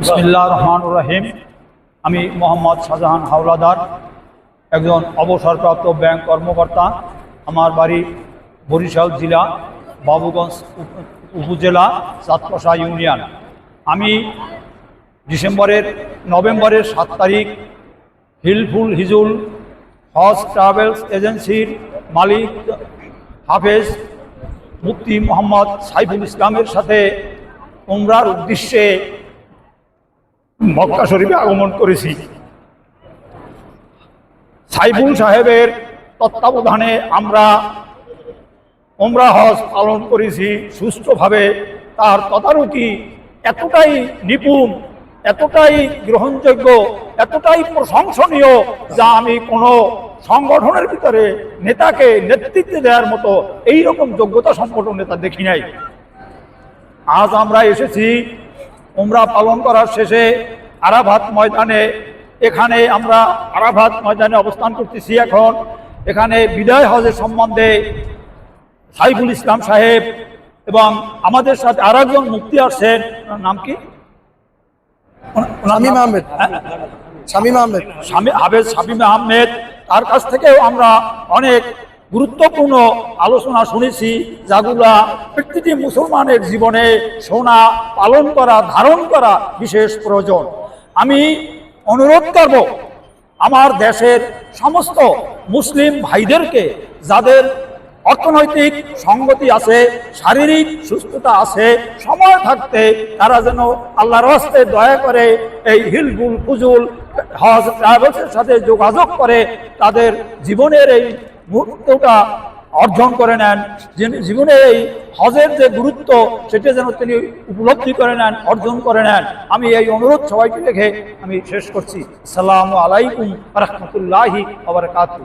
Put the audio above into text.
বিসমিল্লাহ রহমান রহিম। আমি মোহাম্মদ শাহজাহান হাওলাদার, একজন অবসরপ্রাপ্ত ব্যাংক কর্মকর্তা। আমার বাড়ি বরিশাল জেলা, বাবুগঞ্জ উপজেলা, চাঁদপশা ইউনিয়ন। আমি ডিসেম্বরের, নভেম্বরের সাত তারিখ হিলফুল হিজুল হজ ট্রাভেলস এজেন্সির মালিক হাফেজ মুফতি মোহাম্মদ সাইফুল ইসলামের সাথে উমরার উদ্দেশ্যে মক্কা শরীফে আগমন করেছি। সাইফুল সাহেবের তত্ত্বাবধানে আমরা ওমরা হজ পালন করেছি, সুষ্ঠুভাবে তার তদারকি এতটাই নিপুণ, এতটাই গ্রহণযোগ্য, এতটাই প্রশংসনীয় যা আমি কোনো সংগঠনের ভিতরে নেতাকে নেতৃত্ব দেওয়ার মতো এই রকম যোগ্যতা সম্পন্ন নেতা দেখি নাই। আজ আমরা এসেছি উমরা পালন করার শেষে আরাভাত ময়দানে এখানে আমরা আরাভাত ময়দানে অবস্থান করতেছি এখন। এখানে বিদায় হজের সম্বন্ধে সাইফুল ইসলাম সাহেব এবং আমাদের সাথে আর একজন মুক্তি আসছেন। নাম কি? শামীম আহমেদ। শামীম আহমেদ। স্বামী হাবেজ শামীম আহমেদ। তার কাছ থেকেও আমরা অনেক গুরুত্বপূর্ণ আলোচনা শুনেছি যাগুলা প্রত্যেকটি মুসলমানের জীবনে শোনা পালন করা, ধারণ করা বিশেষ প্রয়োজন। আমি অনুরোধ করব, আমার দেশের সমস্ত মুসলিম ভাইদেরকে, যাদের অর্থনৈতিক সঙ্গতি আছে, শারীরিক সুস্থতা আছে, সময় থাকতে তারা যেন আল্লাহর হস্তে দয়া করে এই হিলবুল ফুজুল হজ, ট্রাভেলসের সাথে যোগাযোগ করে তাদের জীবনের এই মুহূর্তটা অর্জন করে নেন জীবনের এই হজের যে গুরুত্ব, সেটা যেন তিনি উপলব্ধি করে নেন, অর্জন করে নেন। আমি এই অনুরোধ সবাইকে রেখে আমি শেষ করছি। সালাম আলাইকুম রহমতুল্লাহি আবরকাতু